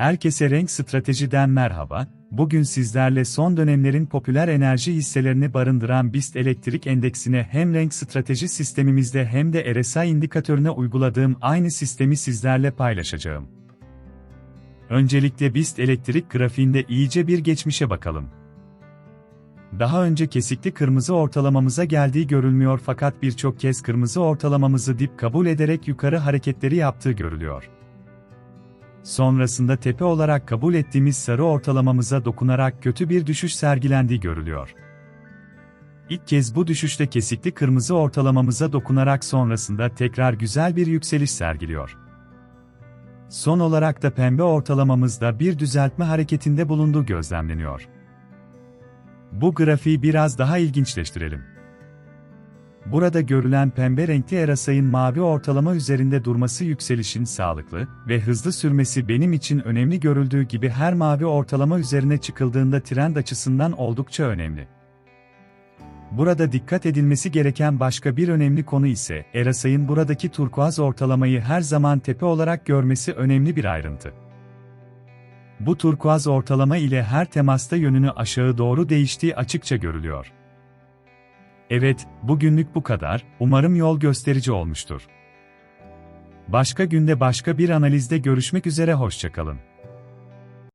Herkese Renk Strateji'den merhaba. Bugün sizlerle son dönemlerin popüler enerji hisselerini barındıran BIST Elektrik Endeksine hem renk strateji sistemimizde hem de RSI indikatörüne uyguladığım aynı sistemi sizlerle paylaşacağım. Öncelikle BIST elektrik grafiğinde iyice bir geçmişe bakalım. Daha önce kesikli kırmızı ortalamamıza geldiği görülmüyor fakat birçok kez kırmızı ortalamamızı dip kabul ederek yukarı hareketleri yaptığı görülüyor. Sonrasında tepe olarak kabul ettiğimiz sarı ortalamamıza dokunarak kötü bir düşüş sergilendiği görülüyor. İlk kez bu düşüşte kesikli kırmızı ortalamamıza dokunarak sonrasında tekrar güzel bir yükseliş sergiliyor. Son olarak da pembe ortalamamızda bir düzeltme hareketinde bulunduğu gözlemleniyor. Bu grafiği biraz daha ilginçleştirelim. Burada görülen pembe renkli erasayın mavi ortalama üzerinde durması yükselişin sağlıklı ve hızlı sürmesi benim için önemli görüldüğü gibi her mavi ortalama üzerine çıkıldığında trend açısından oldukça önemli. Burada dikkat edilmesi gereken başka bir önemli konu ise, Erasay'ın buradaki turkuaz ortalamayı her zaman tepe olarak görmesi önemli bir ayrıntı. Bu turkuaz ortalama ile her temasta yönünü aşağı doğru değiştiği açıkça görülüyor. Evet, bugünlük bu kadar, umarım yol gösterici olmuştur. Başka günde başka bir analizde görüşmek üzere hoşçakalın.